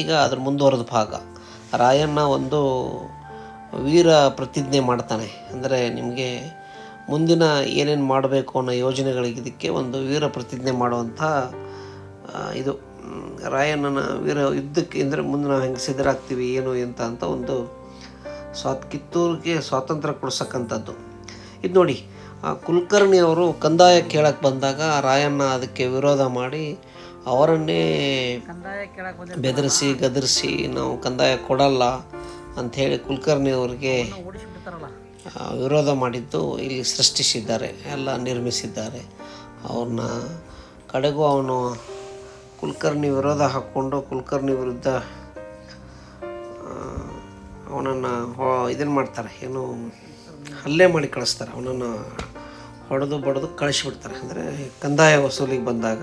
ಈಗ ಅದ್ರ ಮುಂದುವರೆದ ಭಾಗ. ರಾಯಣ್ಣ ಒಂದು ವೀರ ಪ್ರತಿಜ್ಞೆ ಮಾಡ್ತಾನೆ. ಅಂದರೆ ನಿಮಗೆ ಮುಂದಿನ ಏನೇನು ಮಾಡಬೇಕು ಅನ್ನೋ ಯೋಜನೆಗಳಿಗೆ ಇದಕ್ಕೆ ಒಂದು ವೀರ ಪ್ರತಿಜ್ಞೆ ಮಾಡುವಂಥ ಇದು. ರಾಯಣ್ಣನ ವೀರ ಯುದ್ಧಕ್ಕೆ ಅಂದರೆ ಮುಂದೆ ನಾವು ಹೆಂಗೆ ಸಿದ್ಧರಾಗ್ತೀವಿ, ಏನು ಅಂತ ಅಂತ ಒಂದು ಸ್ವಾತ್, ಕಿತ್ತೂರಿಗೆ ಸ್ವಾತಂತ್ರ್ಯ ಕೊಡ್ಸಕ್ಕಂಥದ್ದು. ಇದು ನೋಡಿ ಕುಲಕರ್ಣಿ ಅವರು ಕಂದಾಯ ಕೇಳಕ್ಕೆ ಬಂದಾಗ ರಾಯಣ್ಣ ಅದಕ್ಕೆ ವಿರೋಧ ಮಾಡಿ ಅವರನ್ನೇ ಬೆದರಿಸಿ ಗದರಿಸಿ ನಾವು ಕಂದಾಯ ಕೊಡಲ್ಲ ಅಂಥೇಳಿ ಕುಲಕರ್ಣಿ ಅವರಿಗೆ ವಿರೋಧ ಮಾಡಿದ್ದು ಇಲ್ಲಿ ಸೃಷ್ಟಿಸಿದ್ದಾರೆ ಎಲ್ಲ ನಿರ್ಮಿಸಿದ್ದಾರೆ. ಅವ್ರನ್ನ ಕಡೆಗೂ ಅವನು ಕುಲಕರ್ಣಿ ವಿರೋಧ ಹಾಕ್ಕೊಂಡು ಕುಲಕರ್ಣಿ ವಿರುದ್ಧ ಅವನನ್ನು ಇದನ್ನು ಮಾಡ್ತಾರೆ ಏನು ಹಲ್ಲೆ ಮಾಡಿ ಕಳಿಸ್ತಾರೆ. ಅವನನ್ನು ಹೊಡೆದು ಬಡದು ಕಳಿಸ್ಬಿಡ್ತಾರೆ. ಅಂದರೆ ಕಂದಾಯ ವಸೂಲಿಗೆ ಬಂದಾಗ.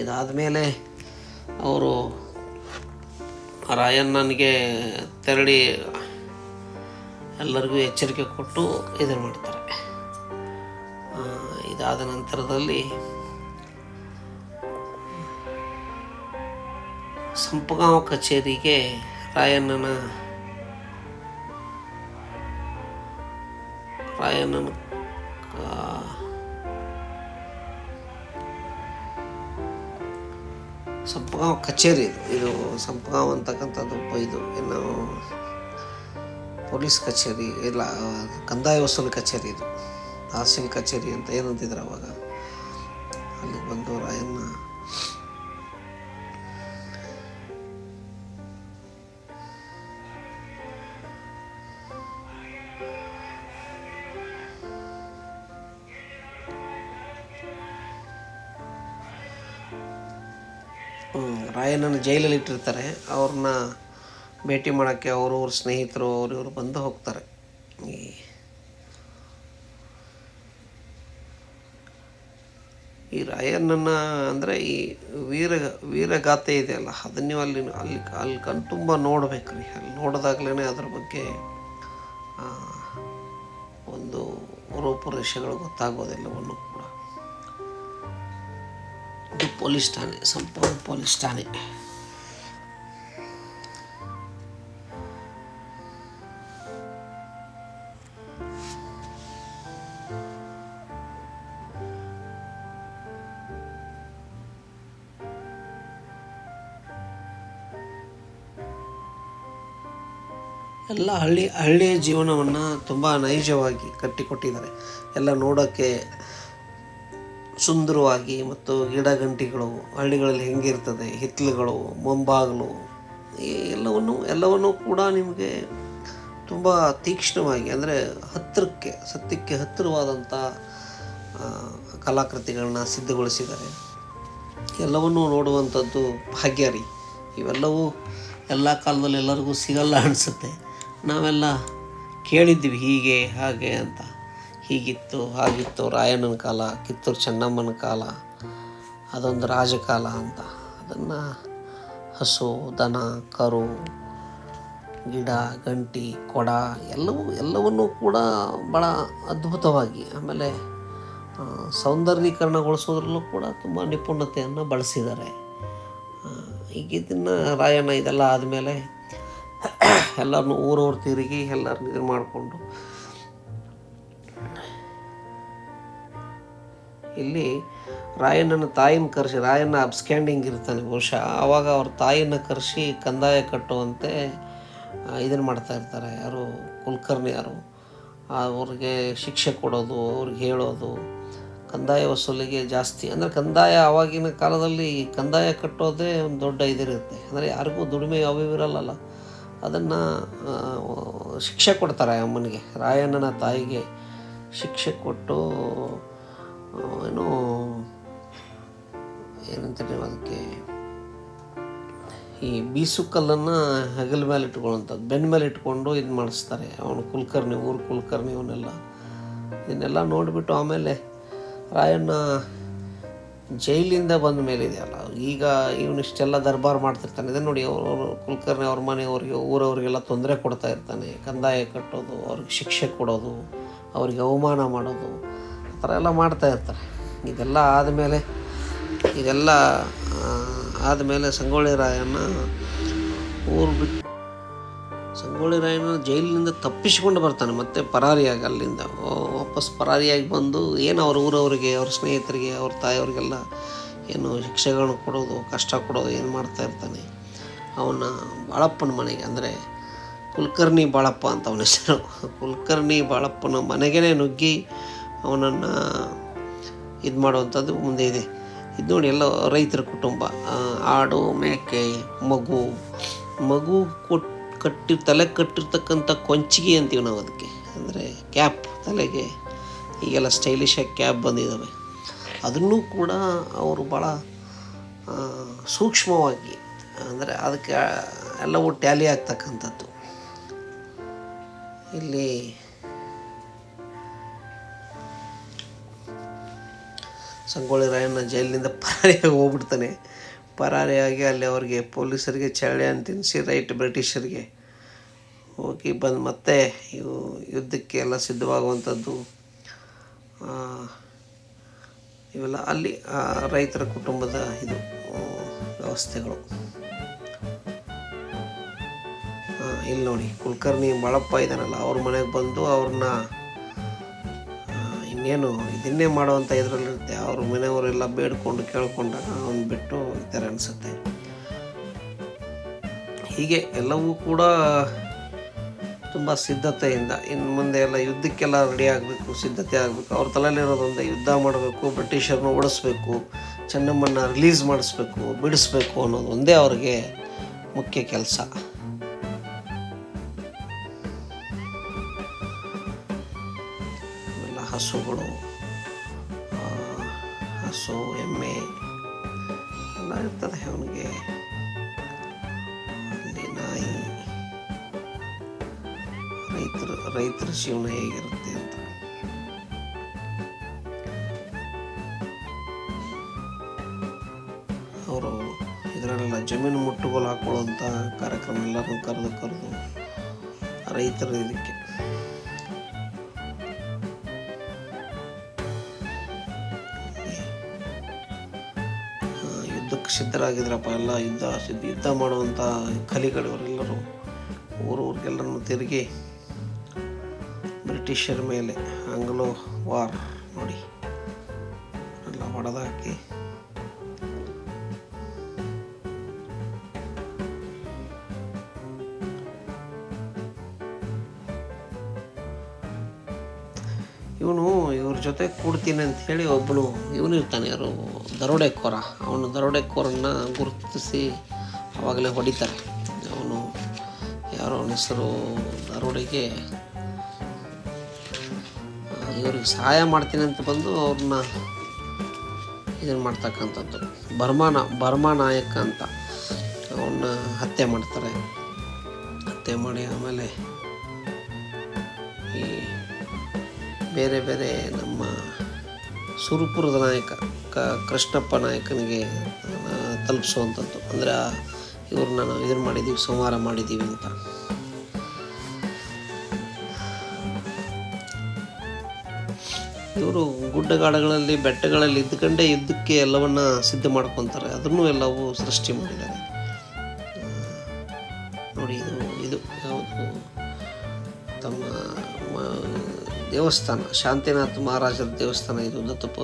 ಇದಾದ ಮೇಲೆ ಅವರು ರಾಯಣ್ಣನಿಗೆ ತೆರಳಿ ಎಲ್ಲರಿಗೂ ಎಚ್ಚರಿಕೆ ಕೊಟ್ಟು ಇದನ್ನು ಮಾಡ್ತಾರೆ. ಇದಾದ ನಂತರದಲ್ಲಿ ಸಂಪಗಾಂವ್ ಕಚೇರಿಗೆ ರಾಯಣ್ಣನ ರಾಯಣ್ಣನ ಸಂಪಗಾಂವ್ ಕಚೇರಿ ಇದು. ಸಂಪಗಾಂವ್ ಅಂತಕ್ಕಂಥದ್ದು ಇದು. ಏನು ಪೊಲೀಸ್ ಕಚೇರಿ, ಇಲ್ಲ, ಕಂದಾಯ ವಸೂಲಿ ಕಚೇರಿ ಇದು. ತಹಸೀಲ್ ಕಚೇರಿ ಅಂತ ಏನಂತಿದ್ರು ಅವಾಗ. ಅಲ್ಲಿ ಬಂದು ರಾಯಣ್ಣ ರಾಯಣ್ಣನ ಜೈಲಲ್ಲಿ ಇಟ್ಟಿರ್ತಾರೆ, ಅವ್ರನ್ನ ಭೇಟಿ ಮಾಡೋಕ್ಕೆ ಅವರು, ಅವ್ರ ಸ್ನೇಹಿತರು, ಅವರು ಇವರು ಬಂದು ಹೋಗ್ತಾರೆ. ಈ ಈ ರಾಯಣ್ಣನ ಅಂದರೆ ಈ ವೀರ, ವೀರಗಾಥೆ ಇದೆಯಲ್ಲ ಅದನ್ನ ಅಲ್ಲಿ ಅಲ್ಲಿ ಅಲ್ಲಿ ಕಣ್ ತುಂಬ ನೋಡ್ಬೇಕ್ರಿ ಅಲ್ಲಿ ನೋಡಿದಾಗ್ಲೇ ಅದ್ರ ಬಗ್ಗೆ ಒಂದು ರೂಪುರೇಷೆಗಳು ಗೊತ್ತಾಗೋದೆಲ್ಲವನ್ನು ಪೊಲೀಸ್ ಠಾಣೆ ಸಂಪೂರ್ಣ ಪೊಲೀಸ್ ಠಾಣೆ. ಎಲ್ಲ ಹಳ್ಳಿ ಹಳ್ಳಿಯ ಜೀವನವನ್ನು ತುಂಬ ನೈಜವಾಗಿ ಕಟ್ಟಿಕೊಟ್ಟಿದ್ದಾರೆ. ಎಲ್ಲ ನೋಡೋಕ್ಕೆ ಸುಂದರವಾಗಿ ಮತ್ತು ಗಿಡ ಗಂಟಿಗಳು ಹಳ್ಳಿಗಳಲ್ಲಿ ಹೆಂಗಿರ್ತದೆ, ಹಿತ್ತಲುಗಳು ಮುಂಬಾಗಿಲು ಎಲ್ಲವನ್ನು, ಎಲ್ಲವನ್ನೂ ಕೂಡ ನಿಮಗೆ ತುಂಬ ತೀಕ್ಷ್ಣವಾಗಿ ಅಂದರೆ ಹತ್ತಿರಕ್ಕೆ, ಸತ್ಯಕ್ಕೆ ಹತ್ತಿರವಾದಂಥ ಕಲಾಕೃತಿಗಳನ್ನ ಸಿದ್ಧಗೊಳಿಸಿದ್ದಾರೆ. ಎಲ್ಲವನ್ನೂ ನೋಡುವಂಥದ್ದು ಭಾಗ್ಯ ರೀ. ಇವೆಲ್ಲವೂ ಎಲ್ಲ ಕಾಲದಲ್ಲಿ ಎಲ್ಲರಿಗೂ ಸಿಗಲ್ಲ ಅನಿಸುತ್ತೆ. ನಾವೆಲ್ಲ ಕೇಳಿದ್ವಿ ಹೀಗೆ, ಹಾಗೆ ಅಂತ. ಹೀಗಿತ್ತು, ಹಾಗಿತ್ತು, ರಾಯಣ್ಣನ ಕಾಲ, ಕಿತ್ತೂರು ಚೆನ್ನಮ್ಮನ ಕಾಲ, ಅದೊಂದು ರಾಜಕಾಲ ಅಂತ. ಅದನ್ನು ಹಸು, ದನ, ಕರು, ಗಿಡ, ಗಂಟಿ, ಕೊಡ, ಎಲ್ಲವೂ, ಎಲ್ಲವನ್ನೂ ಕೂಡ ಭಾಳ ಅದ್ಭುತವಾಗಿ ಆಮೇಲೆ ಸೌಂದರ್ಯೀಕರಣಗೊಳಿಸೋದ್ರಲ್ಲೂ ಕೂಡ ತುಂಬ ನಿಪುಣತೆಯನ್ನು ಬಳಸಿದ್ದಾರೆ. ಈಗಿದ್ದನ್ನು ರಾಯಣ್ಣ ಇದೆಲ್ಲ ಆದಮೇಲೆ, ಎಲ್ಲರನ್ನೂ ಊರವ್ರು ತಿರುಗಿ ಎಲ್ಲರನ್ನೂ ಇದು ಮಾಡಿಕೊಂಡು ಇಲ್ಲಿ ರಾಯಣ್ಣನ ತಾಯಿನ ಕರೆಸಿ ರಾಯಣ್ಣ ಅಬ್ಸ್ಕ್ಯಾಂಡಿಂಗ್ ಇರ್ತಾನೆ ಬಹುಶಃ. ಆವಾಗ ಅವ್ರ ತಾಯಿನ ಕರೆಸಿ ಕಂದಾಯ ಕಟ್ಟುವಂತೆ ಇದನ್ನು ಮಾಡ್ತಾ ಇರ್ತಾರೆ. ಯಾರು? ಕುಲಕರ್ಣಿ ಯಾರು? ಅವ್ರಿಗೆ ಶಿಕ್ಷೆ ಕೊಡೋದು, ಅವ್ರಿಗೆ ಹೇಳೋದು. ಕಂದಾಯ ವಸೂಲಿಗೆ ಜಾಸ್ತಿ. ಅಂದರೆ ಕಂದಾಯ ಆವಾಗಿನ ಕಾಲದಲ್ಲಿ ಕಂದಾಯ ಕಟ್ಟೋದೇ ಒಂದು ದೊಡ್ಡ ಇದಿರುತ್ತೆ. ಅಂದರೆ ಯಾರಿಗೂ ದುಡಿಮೆ ಯಾವ್ಯಾವ ಇರಲ್ಲಲ್ಲ. ಅದನ್ನು ಶಿಕ್ಷೆ ಕೊಡ್ತಾರೆ ಅಮ್ಮನಿಗೆ, ರಾಯಣ್ಣನ ತಾಯಿಗೆ ಶಿಕ್ಷೆ ಕೊಟ್ಟು ಏನು ಏನಂತಾರೆ ಅದಕ್ಕೆ? ಈ ಬೀಸು ಕಲ್ಲನ್ನು ಹೆಗಲ ಮೇಲೆ ಇಟ್ಕೊಳ್ಳೋಂಥದ್ದು ಬೆನ್ನ ಮೇಲೆ ಇಟ್ಕೊಂಡು ಇದು ಮಾಡಿಸ್ತಾರೆ. ಅವನು ಕುಲ್ಕರ್ಣಿ, ಊರು ಕುಲಕರ್ಣಿ ಇವನ್ನೆಲ್ಲ. ಇದನ್ನೆಲ್ಲ ನೋಡಿಬಿಟ್ಟು ಆಮೇಲೆ ರಾಯಣ್ಣ ಜೈಲಿಂದ ಬಂದ ಮೇಲೆ ಇದೆಯಲ್ಲ ಈಗ ಇವನು ಇಷ್ಟೆಲ್ಲ ದರ್ಬಾರ್ ಮಾಡ್ತಿರ್ತಾನೆ. ಇದನ್ನು ನೋಡಿ ಅವರು ಕುಲ್ಕರ್ಣಿ ಅವ್ರ ಮನೆಯವ್ರಿಗೆ, ಊರವ್ರಿಗೆಲ್ಲ ತೊಂದರೆ ಕೊಡ್ತಾ ಇರ್ತಾನೆ. ಕಂದಾಯ ಕಟ್ಟೋದು, ಅವ್ರಿಗೆ ಶಿಕ್ಷೆ ಕೊಡೋದು, ಅವ್ರಿಗೆ ಅವಮಾನ ಮಾಡೋದು. ಥರ ಎಲ್ಲ ಮಾಡ್ತಾ ಇರ್ತಾರೆ. ಇದೆಲ್ಲ ಆದಮೇಲೆ ಇದೆಲ್ಲ ಆದಮೇಲೆ ಸಂಗೊಳ್ಳಿ ರಾಯಣ್ಣ ಊರು ಬಿಟ್ಟು, ಸಂಗೊಳ್ಳಿ ರಾಯಣ್ಣ ಜೈಲಿನಿಂದ ತಪ್ಪಿಸಿಕೊಂಡು ಬರ್ತಾನೆ, ಮತ್ತೆ ಪರಾರಿಯಾಗಿ ಅಲ್ಲಿಂದ. ವಾಪಸ್ ಪರಾರಿಯಾಗಿ ಬಂದು ಏನು ಅವ್ರ ಊರವರಿಗೆ, ಅವ್ರ ಸ್ನೇಹಿತರಿಗೆ, ಅವ್ರ ತಾಯಿಯವ್ರಿಗೆಲ್ಲ ಏನು ಶಿಕ್ಷೆಗಳನ್ನು ಕೊಡೋದು, ಕಷ್ಟ ಕೊಡೋದು, ಏನು ಮಾಡ್ತಾ ಇರ್ತಾನೆ? ಅವನ ಬಾಳಪ್ಪನ ಮನೆಗೆ, ಅಂದರೆ ಕುಲಕರ್ಣಿ ಬಾಳಪ್ಪ ಅಂತ ಅವನ ಹೆಸರು. ಕುಲಕರ್ಣಿ ಬಾಳಪ್ಪನ ಮನೆಗೇ ನುಗ್ಗಿ ಅವನನ್ನು ಇದು ಮಾಡುವಂಥದ್ದು ಮುಂದೆ ಇದೆ. ಇದು ನೋಡಿ ಎಲ್ಲ ರೈತರ ಕುಟುಂಬ. ಆಡು, ಮೇಕೆ, ಮಗು. ಮಗು ಕೊಟ್ ಕಟ್ಟಿ ತಲೆ ಕಟ್ಟಿರ್ತಕ್ಕಂಥ ಕೊಂಚಿಗೆ ಅಂತೀವಿ ನಾವು ಅದಕ್ಕೆ. ಅಂದರೆ ಕ್ಯಾಪ್ ತಲೆಗೆ. ಈಗೆಲ್ಲ ಸ್ಟೈಲಿಶಾಗಿ ಕ್ಯಾಪ್ ಬಂದಿದ್ದಾವೆ ಅದನ್ನು ಕೂಡ ಅವರು ಭಾಳ ಸೂಕ್ಷ್ಮವಾಗಿ, ಅಂದರೆ ಅದಕ್ಕೆ ಎಲ್ಲವೂ ಟ್ಯಾಲಿ ಆಗ್ತಕ್ಕಂಥದ್ದು. ಇಲ್ಲಿ ಸಂಗೊಳ್ಳಿ ರಾಯಣ್ಣ ಜೈಲಿನಿಂದ ಪರಾರಿಯಾಗಿ ಹೋಗ್ಬಿಡ್ತಾನೆ. ಪರಾರಿಯಾಗಿ ಅಲ್ಲಿ ಅವ್ರಿಗೆ ಪೊಲೀಸರಿಗೆ ಚಳ್ಳೆಯನ್ನು ತಿನ್ನಿಸಿ ರೈಟ್ ಬ್ರಿಟಿಷರಿಗೆ ಹೋಗಿ ಬಂದು ಮತ್ತೆ ಇವು ಯುದ್ಧಕ್ಕೆ ಎಲ್ಲ ಸಿದ್ಧವಾಗುವಂಥದ್ದು. ಇವೆಲ್ಲ ಅಲ್ಲಿ ರೈತರ ಕುಟುಂಬದ ಇದು ವ್ಯವಸ್ಥೆಗಳು. ಇಲ್ಲಿ ನೋಡಿ, ಕುಲಕರ್ಣಿ ಬಾಳಪ್ಪ ಇದ್ದಾನಲ್ಲ, ಅವ್ರ ಮನೆಗೆ ಬಂದು ಅವ್ರನ್ನ ಇನ್ನೇನು ಇದನ್ನೇ ಮಾಡುವಂಥ ಇದರಲ್ಲಿರುತ್ತೆ ಅವ್ರ ಮನೆಯವರೆಲ್ಲ ಬೇಡ್ಕೊಂಡು ಕೇಳ್ಕೊಂಡಾಗ ಅವನು ಬಿಟ್ಟು ಈ ಥರ ಅನಿಸುತ್ತೆ. ಹೀಗೆ ಎಲ್ಲವೂ ಕೂಡ ತುಂಬ ಸಿದ್ಧತೆಯಿಂದ ಇನ್ನು ಮುಂದೆ ಎಲ್ಲ ಯುದ್ಧಕ್ಕೆಲ್ಲ ರೆಡಿ ಆಗಬೇಕು, ಸಿದ್ಧತೆ ಆಗಬೇಕು, ಅವ್ರ ತಲೆಯಲ್ಲಿರೋದೊಂದೇ ಯುದ್ಧ ಮಾಡಬೇಕು ಬ್ರಿಟಿಷರನ್ನು ಓಡಿಸ್ಬೇಕು, ಚೆನ್ನಮ್ಮನ್ನ ರಿಲೀಸ್ ಮಾಡಿಸ್ಬೇಕು, ಬಿಡಿಸ್ಬೇಕು ಅನ್ನೋದು ಒಂದೇ ಅವ್ರಿಗೆ ಮುಖ್ಯ ಕೆಲಸ. ಜೀವನ ಹೇಗಿರುತ್ತೆ ಅಂತ ಅವರು ಇದರಲ್ಲೆಲ್ಲ ಜಮೀನು ಮುಟ್ಟುಗೋಲು ಹಾಕೊಳ್ಳುವಂಥ ಕಾರ್ಯಕ್ರಮ ಎಲ್ಲರನ್ನು ಕರೆದು ಕರೆದು ರೈತರ ಇದಕ್ಕೆ. ಯುದ್ಧಕ್ಕೆ ಸಿದ್ಧರಾಗಿದ್ರಪ್ಪ, ಎಲ್ಲ ಯುದ್ಧ ಯುದ್ಧ ಮಾಡುವಂಥ ಕಲಿಗಳು ಇವರೆಲ್ಲರೂ ಊರೂರಿಗೆಲ್ಲರನ್ನು ತಿರುಗಿ ಬ್ರಿಟಿಷರ ಮೇಲೆ ಆಂಗ್ಲೋ ವಾರ್ ನೋಡಿ. ಎಲ್ಲ ಹೊಡೆದಾಕಿ. ಇವನು ಇವ್ರ ಜೊತೆ ಕೂಡ್ತೀನಿ ಅಂತ ಹೇಳಿ ಒಬ್ಬಳು ಇವನು ಇರ್ತಾನೆ, ಯಾರು? ದರೋಡೆಕೋರ. ಅವನು ದರೋಡೆಕೋರನ್ನ ಗುರುತಿಸಿ ಅವಾಗಲೇ ಹೊಡಿತಾರೆ. ಅವನು ಯಾರೋ ಅವನ ಹೆಸರು ದರೋಡೆಗೆ ಇವ್ರಿಗೆ ಸಹಾಯ ಮಾಡ್ತೀನಿ ಅಂತ ಬಂದು ಅವ್ರನ್ನ ಇದನ್ನು ಮಾಡ್ತಕ್ಕಂಥದ್ದು. ಬರ್ಮಾನ, ಬರ್ಮಾ ನಾಯಕ ಅಂತ ಅವನ್ನ ಹತ್ಯೆ ಮಾಡ್ತಾರೆ. ಹತ್ಯೆ ಮಾಡಿ ಆಮೇಲೆ ಈ ಬೇರೆ ಬೇರೆ ನಮ್ಮ ಸುರಪುರದ ನಾಯಕ, ಕ, ಕೃಷ್ಣಪ್ಪ ನಾಯಕನಿಗೆ ತಲುಪಿಸುವಂಥದ್ದು. ಅಂದರೆ ಇವ್ರನ್ನ ನಾವು ಇದನ್ನು ಮಾಡಿದ್ದೀವಿ ಸಂಹಾರ ಮಾಡಿದ್ದೀವಿ ಅಂತ. ಇವರು ಗುಡ್ಡಗಾಡುಗಳಲ್ಲಿ, ಬೆಟ್ಟಗಳಲ್ಲಿ ಇದ್ದುಕೊಂಡೇ ಇದ್ದಕ್ಕೆ ಎಲ್ಲವನ್ನ ಸಿದ್ಧ ಮಾಡ್ಕೊತಾರೆ. ಅದನ್ನು ಎಲ್ಲವೂ ಸೃಷ್ಟಿ ಮಾಡಿದ್ದಾರೆ. ನೋಡಿ, ಇದು ಇದು ಯಾವುದು? ತಮ್ಮ ದೇವಸ್ಥಾನ. ಶಾಂತಿನಾಥ ಮಹಾರಾಜರ ದೇವಸ್ಥಾನ ಇದು. ದತ್ತಪ್ಪ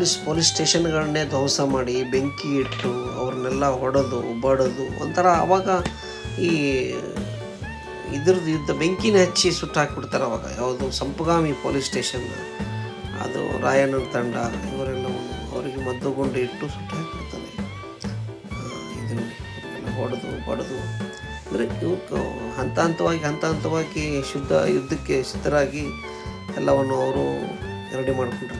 ಪೊಲೀಸ್ ಪೊಲೀಸ್ ಸ್ಟೇಷನ್ಗಳನ್ನೇ ಧ್ವಂಸ ಮಾಡಿ ಬೆಂಕಿ ಇಟ್ಟು ಅವ್ರನ್ನೆಲ್ಲ ಹೊಡೆದು ಬಡದು ಒಂಥರ ಆವಾಗ ಈ ಇದ್ರದ್ದು ಯುದ್ಧ ಬೆಂಕಿನ ಹಚ್ಚಿ ಸುಟ್ಟಾಕ್ಬಿಡ್ತಾರೆ ಅವಾಗ. ಯಾವುದು ಸಂಪಗಾಮಿ ಪೊಲೀಸ್ ಸ್ಟೇಷನ್, ಅದು ರಾಯಣ್ಣನ ತಂಡ ಇವರೆಲ್ಲ ಅವರಿಗೆ ಮದ್ದುಗುಂಡು ಇಟ್ಟು ಸುಟ್ಟಾಕಿಬಿಡ್ತಾನೆ ಇದು ಹೊಡೆದು ಬಡದು. ಅಂದರೆ ಇವ್ರು ಹಂತ ಹಂತವಾಗಿ ಹಂತ ಹಂತವಾಗಿ ಶುದ್ಧ ಯುದ್ಧಕ್ಕೆ ಸಿದ್ಧರಾಗಿ ಎಲ್ಲವನ್ನು ಅವರು ರೆಡಿ ಮಾಡ್ಕೊಂಡಿರ್ತಾರೆ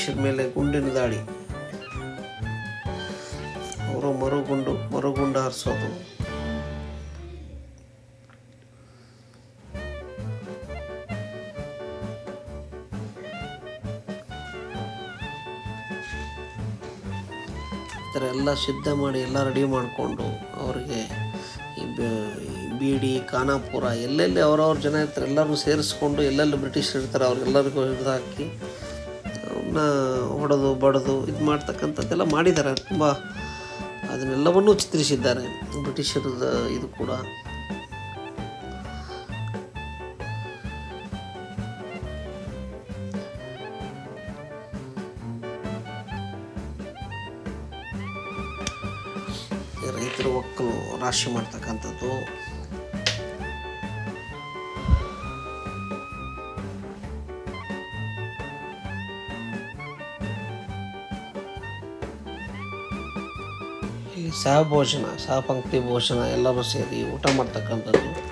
ಬ್ರಿಟಿಷರ ಮೇಲೆ ಗುಂಡಿನ ದಾಳಿ. ಅವರು ಮರುಗುಂಡು ಮರುಗುಂಡು ಹಾರಿಸೋದು. ಈ ಥರ ಎಲ್ಲ ಸಿದ್ಧ ಮಾಡಿ ಎಲ್ಲ ರೆಡಿ ಮಾಡಿಕೊಂಡು ಅವ್ರಿಗೆ ಈ ಬೀಡಿ, ಖಾನಾಪುರ ಎಲ್ಲೆಲ್ಲಿ ಅವರವ್ರ ಜನ ಇರ್ತಾರೆ ಎಲ್ಲರೂ ಸೇರಿಸ್ಕೊಂಡು ಎಲ್ಲೆಲ್ಲಿ ಬ್ರಿಟಿಷರು ಇರ್ತಾರೆ ಅವ್ರಿಗೆಲ್ಲರಿಗೂ ಹಿಡಿದು ಹಾಕಿ ಹೊಡೆದು, ಬಡದು, ಇದು ಮಾಡ್ತಕ್ಕಂಥದ್ದೆಲ್ಲ ಮಾಡಿದ್ದಾರೆ. ತುಂಬ ಅದನ್ನೆಲ್ಲವನ್ನೂ ಚಿತ್ರಿಸಿದ್ದಾರೆ ಬ್ರಿಟಿಷರದ ಇದು ಕೂಡ. ರೈತರು, ಒಕ್ಕಲು ರಾಶಿ ಮಾಡ್ತಕ್ಕಂಥದ್ದು. ಸಹಭೋಜನ ಸಹಪಂಕ್ತಿ ಭೋಜನ ಎಲ್ಲರೂ ಸೇರಿ ಊಟ ಮಾಡ್ತಕ್ಕಂಥದ್ದು.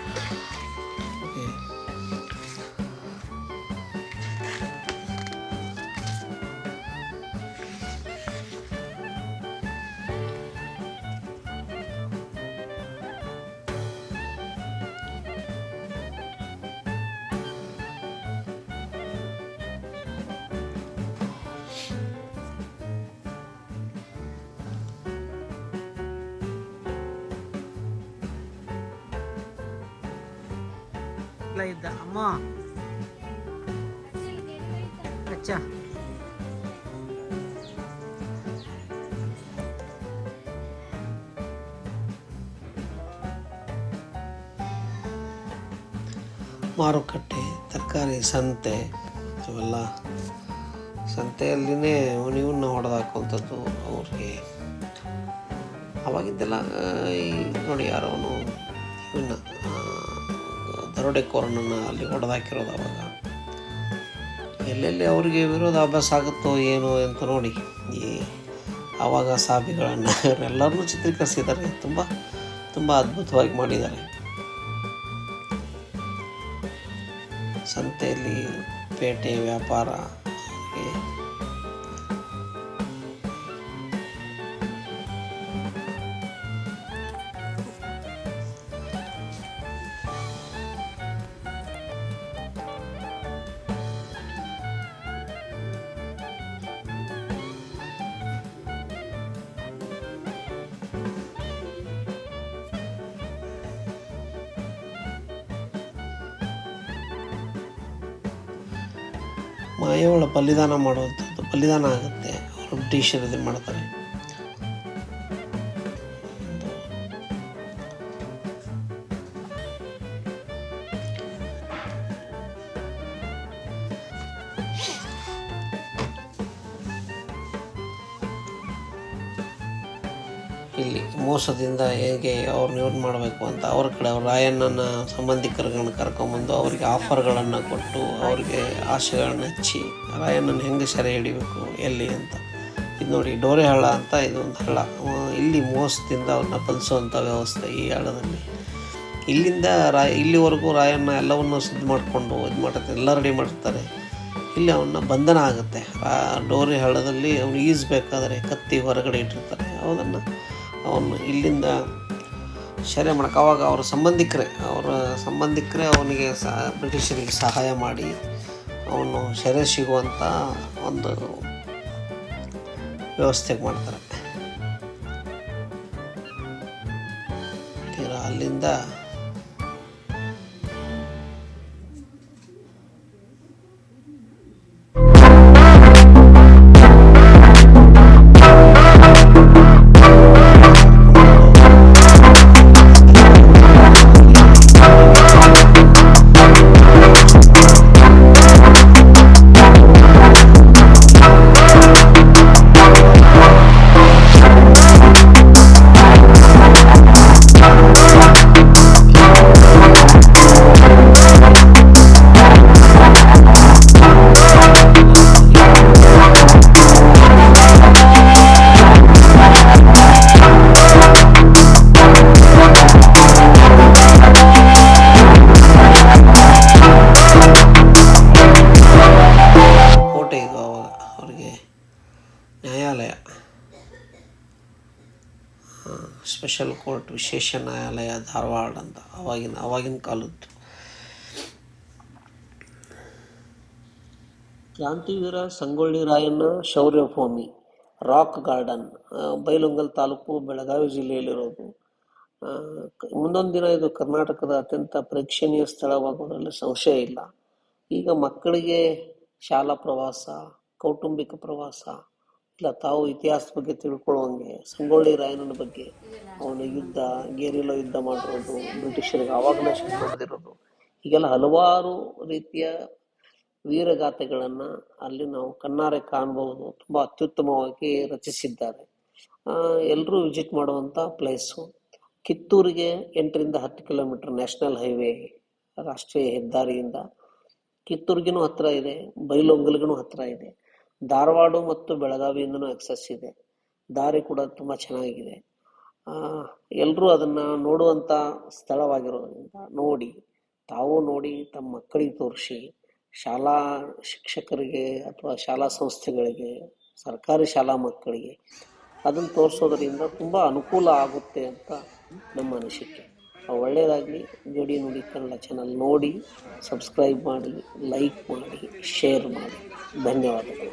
ಇಲ್ಲ ಇದ್ದ. ಅಮ್ಮ. ಅಚ್ಚ. ಮಾರುಕಟ್ಟೆ, ತರಕಾರಿ, ಸಂತೆ, ಇವೆಲ್ಲ ಸಂತೆಯಲ್ಲಿನೇ ಇವನ್ನ ಹೊಡೆದಾಕುವಂಥದ್ದು ಅವ್ರಿಗೆ. ಅವಾಗಿದ್ದೆಲ್ಲ ಈ ನೋಡಿ ಯಾರೋನು ಇವನ್ನ ದರೋಡೆಕೋರನನ್ನು ಅಲ್ಲಿ ಹೊಡೆದಾಕಿರೋದು ಅವಾಗ. ಎಲ್ಲೆಲ್ಲಿ ಅವರಿಗೆ ವಿರೋಧಾಭ್ಯಾಸ ಆಗುತ್ತೋ ಏನೋ ಅಂತ ನೋಡಿ. ಈ ಆವಾಗ ಸಾಬಿಗಳನ್ನು ಇವರೆಲ್ಲರನ್ನೂ ಚಿತ್ರೀಕರಿಸಿದ್ದಾರೆ. ತುಂಬ ತುಂಬ ಅದ್ಭುತವಾಗಿ ಮಾಡಿದ್ದಾರೆ. ಸಂತೆಯಲ್ಲಿ ಪೇಟೆ ವ್ಯಾಪಾರ ಮಾಯವಳ ಬಲಿದಾನ ಮಾಡುವಂಥದ್ದು ಬಲಿದಾನ ಆಗುತ್ತೆ. ಅವರು ಬ್ರಿಟಿಷರು ಇದು ಮಾಡ್ತಾರೆ. ಇಲ್ಲಿ ಮೋಸದಿಂದ ಹೇಗೆ ಅವ್ರನ್ನ ಯೂಸ್ ಮಾಡಬೇಕು ಅಂತ ಅವ್ರ ಕಡೆ ಅವ್ರ ರಾಯಣ್ಣನ ಸಂಬಂಧಿಕರುಗಳನ್ನ ಕರ್ಕೊಂಬಂದು ಅವರಿಗೆ ಆಫರ್ಗಳನ್ನು ಕೊಟ್ಟು ಅವ್ರಿಗೆ ಆಶೆಗಳನ್ನ ಹಚ್ಚಿ ರಾಯಣ್ಣನ ಹೆಂಗೆ ಸೆರೆ ಹಿಡಿಬೇಕು, ಎಲ್ಲಿ ಅಂತ. ಇದು ನೋಡಿ ಡೋರೆ ಹಳ್ಳ ಅಂತ ಇದು ಒಂದು ಹಳ್ಳ. ಇಲ್ಲಿ ಮೋಸದಿಂದ ಅವ್ರನ್ನ ಬಂಧಿಸುವಂಥ ವ್ಯವಸ್ಥೆ ಈ ಹಳ್ಳದಲ್ಲಿ. ಇಲ್ಲಿಂದ ರಾಯ ಇಲ್ಲಿವರೆಗೂ ರಾಯಣ್ಣ ಎಲ್ಲವನ್ನು ಸಿದ್ಧ ಮಾಡಿಕೊಂಡು ಇದು ಮಾಡುತ್ತೆ ಎಲ್ಲ ರೆಡಿ ಮಾಡ್ತಾರೆ. ಇಲ್ಲಿ ಅವನ್ನ ಬಂಧನ ಆಗುತ್ತೆ. ಆ, ಡೋರಿ ಹಳ್ಳದಲ್ಲಿ ಅವನು ಈಜಬೇಕಾದ್ರೆ ಕತ್ತಿ ಹೊರಗಡೆ ಇಟ್ಟಿರ್ತಾರೆ. ಅದನ್ನು ಅವನು ಇಲ್ಲಿಂದ ಶರ್ಯ ಮಾಡಕ್ಕೆ ಅವಾಗ ಅವರ ಸಂಬಂಧಿಕರೇ ಅವರ ಸಂಬಂಧಿಕರೇ ಅವನಿಗೆ ಸಹ ಬ್ರಿಟಿಷರಿಗೆ ಸಹಾಯ ಮಾಡಿ ಅವನು ಶರ್ಯ ಸಿಗುವಂಥ ಒಂದು ವ್ಯವಸ್ಥೆ ಮಾಡ್ತಾರೆ. ತೀರಾ ಅಲ್ಲಿಂದ ಕೋರ್ಟ್ ವಿಶೇಷ ನ್ಯಾಯಾಲಯ ಧಾರವಾಡ ಅಂತ ಅವಾಗಿನ ಅವಾಗಿನ ಕಾಲದ್ದು. ಕ್ರಾಂತಿವೀರ ಸಂಗೊಳ್ಳಿ ರಾಯಣ್ಣ ಶೌರ್ಯ ಭೂಮಿ ರಾಕ್ ಗಾರ್ಡನ್ ಬೈಲೊಂಗಲ್ ತಾಲೂಕು, ಬೆಳಗಾವಿ ಜಿಲ್ಲೆಯಲ್ಲಿರೋದು. ಮುಂದೊಂದು ದಿನ ಇದು ಕರ್ನಾಟಕದ ಅತ್ಯಂತ ಪ್ರೇಕ್ಷಣೀಯ ಸ್ಥಳವಾಗೋದ್ರಲ್ಲಿ ಸಂಶಯ ಇಲ್ಲ. ಈಗ ಮಕ್ಕಳಿಗೆ ಶಾಲಾ ಪ್ರವಾಸ, ಕೌಟುಂಬಿಕ ಪ್ರವಾಸ ಇಲ್ಲ ತಾವು ಇತಿಹಾಸದ ಬಗ್ಗೆ ತಿಳ್ಕೊಳ್ಳೋಂಗೆ ಸಂಗೊಳ್ಳಿ ರಾಯಣ್ಣನ ಬಗ್ಗೆ ಅವನ ಯುದ್ಧ ಗೇರಿಲ ಯುದ್ಧ ಮಾಡಿರೋದು, ಬ್ರಿಟಿಷರಿಗೆ ಆವಾಗಲೇ ಮಾಡಿರೋದು ಹೀಗೆಲ್ಲ ಹಲವಾರು ರೀತಿಯ ವೀರಗಾಥೆಗಳನ್ನ ಅಲ್ಲಿ ನಾವು ಕಣ್ಣಾರೆ ಕಾಣಬಹುದು. ತುಂಬಾ ಅತ್ಯುತ್ತಮವಾಗಿ ರಚಿಸಿದ್ದಾರೆ. ಎಲ್ಲರೂ ವಿಸಿಟ್ ಮಾಡುವಂತ ಪ್ಲೇಸು. ಕಿತ್ತೂರಿಗೆ ಎಂಟರಿಂದ ಹತ್ತು ಕಿಲೋಮೀಟರ್ ನ್ಯಾಷನಲ್ ಹೈವೇ, ರಾಷ್ಟ್ರೀಯ ಹೆದ್ದಾರಿಯಿಂದ. ಕಿತ್ತೂರಿಗೂ ಹತ್ರ ಇದೆ ಬೈಲೊಂಗಲ್ಗೂ ಹತ್ರ ಇದೆ. ಧಾರವಾಡ ಮತ್ತು ಬೆಳಗಾವಿಯಿಂದನು ಎಕ್ಸಸ್ ಇದೆ. ದಾರಿ ಕೂಡ ತುಂಬಾ ಚೆನ್ನಾಗಿದೆ. ಎಲ್ಲರೂ ಅದನ್ನ ನೋಡುವಂತ ಸ್ಥಳವಾಗಿರೋದ್ರಿಂದ ನೋಡಿ, ತಾವು ನೋಡಿ ತಮ್ಮ ಮಕ್ಕಳಿಗೆ ತೋರಿಸಿ, ಶಾಲಾ ಶಿಕ್ಷಕರಿಗೆ ಅಥವಾ ಶಾಲಾ ಸಂಸ್ಥೆಗಳಿಗೆ, ಸರ್ಕಾರಿ ಶಾಲಾ ಮಕ್ಕಳಿಗೆ ಅದನ್ನು ತೋರಿಸೋದ್ರಿಂದ ತುಂಬ ಅನುಕೂಲ ಆಗುತ್ತೆ ಅಂತ ನಮ್ಮ ಅನಿಸಿಕೆ. ಒಳ್ಳೆಯದಾಗಲಿ ಜೋಡಿ ನುಡಿ ಕನ್ನಡ ಚಾನಲ್ ನೋಡಿ ಸಬ್ಸ್ಕ್ರೈಬ್ ಮಾಡಿ ಲೈಕ್ ಮಾಡಿ ಶೇರ್ ಮಾಡಿ. ಧನ್ಯವಾದಗಳು.